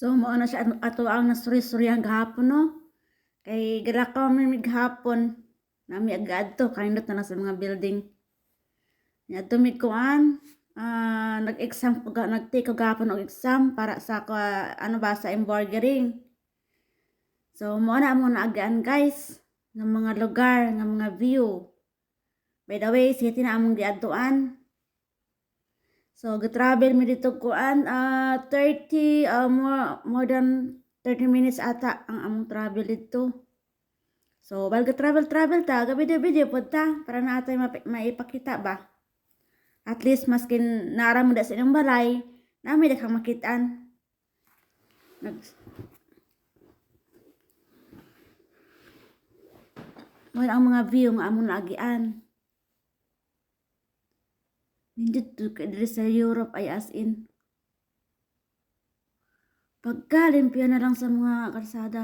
So mao na siya ato ang nasuri-surihan gahapon no. Kay gira ka mi gahapon nami agad to kaindot na sa mga building. Nya tumig kuan ah nag-exam ko nag-take ko gahapon og exam para sa ko ano ba sa embroidering. So mo na mo na agaan guys ng mga lugar, ng mga view. By the way, city na among giadtuan. So, ga-travel mi dito kuan ah 30 ah, more, more than 30 minutes ata ang among travel dito. So, bal ga-travel travel ta, ga video video pod ta para na atay mapi- maipakita ba. At least maskin nara mo da sa inyong balay, nami da kang makitaan. Nag Mo ang mga view nga among naagian. Nindot diri sa Europe ay as in. Pagkalimpyo na lang sa mga kalsada.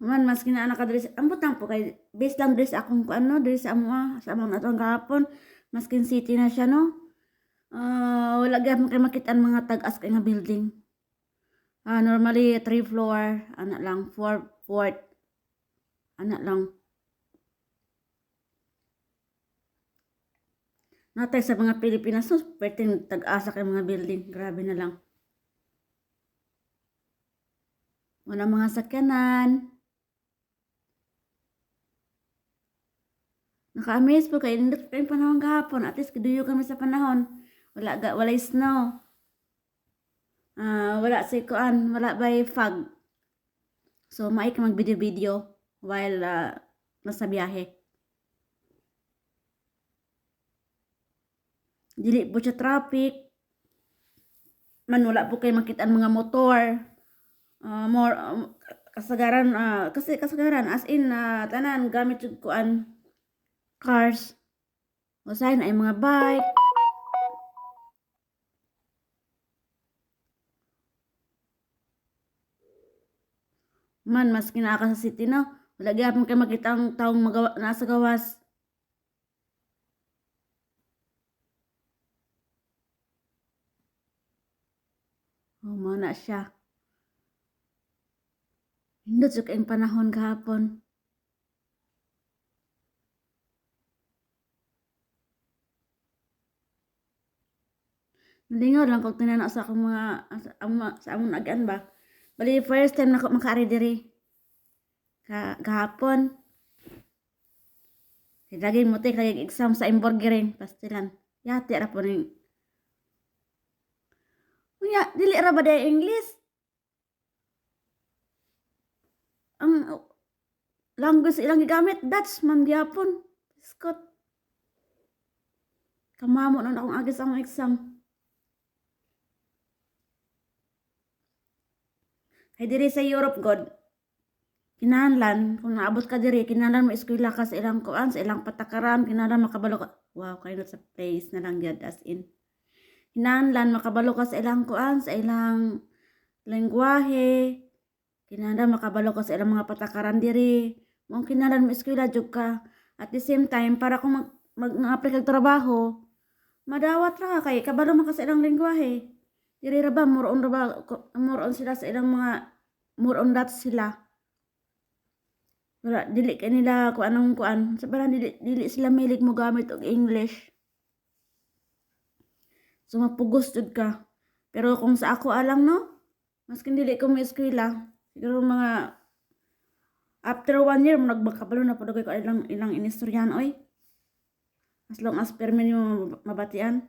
Man, mas kinaana ka diri sa, ambot lang po kay, based lang diri sa akong ano, diri sa amo, sa among natong gahapon, maskin city na siya, no? Ah, wala gyud makita ang mga tag-as kay nga building. Ah, normally three floor, ana lang, four, fourth, ana lang. Natay sa mga Pilipinas, so, perting tag-asa kay mga building. Grabe na lang. Wala mga sakyanan. Naka-amaze po kay nindot kay panahon gahapon. At least kiduyo kami sa panahon. Wala walay snow. Ah, wala si kuan, wala by fog. So maay ka mag-video-video while ah, nasa biyahe. Dili po siya traffic. Man wala po kay makita ang mga motor. Ah, more um, kasagaran ah, kasi kasagaran as in ah, tanan gamit yung kuan cars. Usahay na ay mga bike. Man, mas kinaka sa city no. Wala gyapon kay makita ang taong magawa, nasa gawas. Oh, mao na siya. Hindot sa kaing panahon kahapon. Nalingaw lang kog tinanaw sa akong mga sa among agan ba. Bali first time nako makaari diri. Ka gahapon. Kay lagi mo tay kay exam sa embroidering pastilan. Yati ra po ning. Unya, dili ra ba day English? Ang language ilang gigamit Dutch man gyapon. Scott. Kamamo nun akong agis ang exam. Kay diri sa Europe God, kinahanglan kung naabot ka diri, kinahanglan mo eskwela ka sa ilang kuan, sa ilang patakaran, kinahanglan makabalo ka. Wow, kayo sa place na lang gyud as in. Kinahanglan makabalo ka sa ilang kuan, sa ilang lengguwahe. Kinahanglan makabalo ka sa ilang mga patakaran diri. Mo kinahanglan mo eskwela jud ka. At the same time, para kung mag, mag kag trabaho, madawat ra ka kay kabalo man ka sa ilang. Diri ra ba more on ra sila sa ilang mga more on sila. Wala dili ka nila kung anong kuan. Sa parang dili, dili sila milig mo gamit og English. So mapugos jud ka. Pero kung sa ako alang no, maskin dili ko mo eskwela, siguro mga after one year mo nagbakabalo na pud ko ilang ilang inistoryahan oy. As long as permi mo mabatian.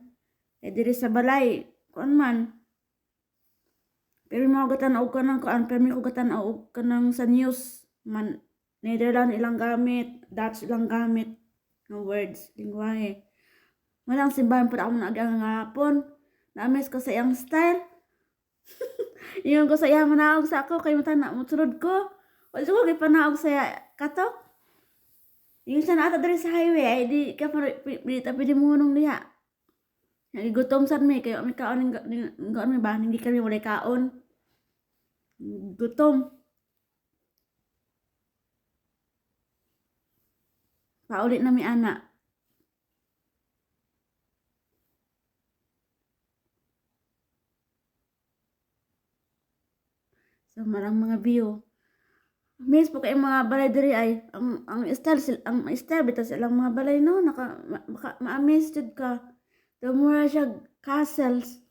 Eh diri sa balay, kuan man, pero gatan og kanang kuan, pero may kugatan og kanang sa news man Netherlands ilang gamit, Dutch ilang gamit ng words, lingwahe. Walang simbahan pa ako naagang hapon. Na-miss ko sa iyang style. Yung ko sa iya manaog sa ako kay mata na mutsulod ko. Wala ko kay panaog sa iya kato. Yung sa diri sa highway ay di ka pa di ta pwede munong Nagigutom sad mi kay mi kaon ng kaon mi ba hindi kami wala kaon. Gutom. Pauli na mi ana. So marang mga view. Miss po kay mga balay diri ay ang ang style sil ang style bitaw silang mga balay no naka ma, ma-amaze jud ka. Dumura siya castles.